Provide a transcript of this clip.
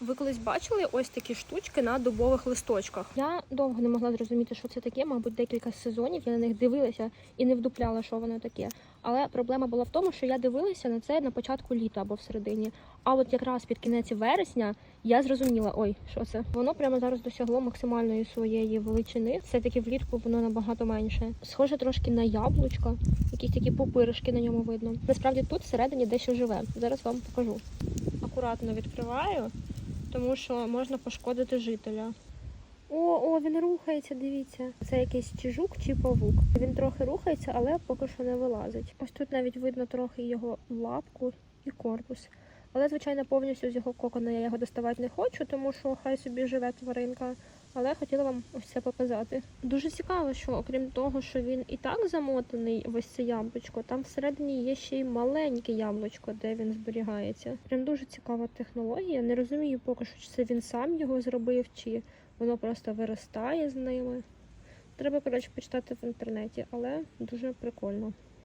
Ви колись бачили ось такі штучки на дубових листочках? Я довго не могла зрозуміти, що це таке. Мабуть, декілька сезонів я на них дивилася і не вдупляла, що воно таке. Але проблема була в тому, що я дивилася на це на початку літа або всередині. А от якраз під кінець вересня я зрозуміла, ой, що це? Воно прямо зараз досягло максимальної своєї величини. Все таки влітку воно набагато менше. Схоже трошки на яблучко, якісь такі пупиришки на ньому видно. Насправді тут всередині дещо живе. Зараз вам покажу. Акуратно відкриваю, тому що можна пошкодити жителя. О, о, він рухається, дивіться. Це якийсь чи жук, чи павук. Він трохи рухається, але поки що не вилазить. Ось тут навіть видно трохи його лапку і корпус. Але, звичайно, повністю з його кокона я його доставати не хочу, тому що хай собі живе тваринка. Але хотіла вам ось це показати. Дуже цікаво, що окрім того, що він і так замотаний ось це яблучко, там всередині є ще й маленьке яблучко, де він зберігається. Прям дуже цікава технологія. Не розумію поки що, чи це він сам його зробив, чи воно просто виростає з ними. Треба, коротше, почитати в інтернеті, але дуже прикольно.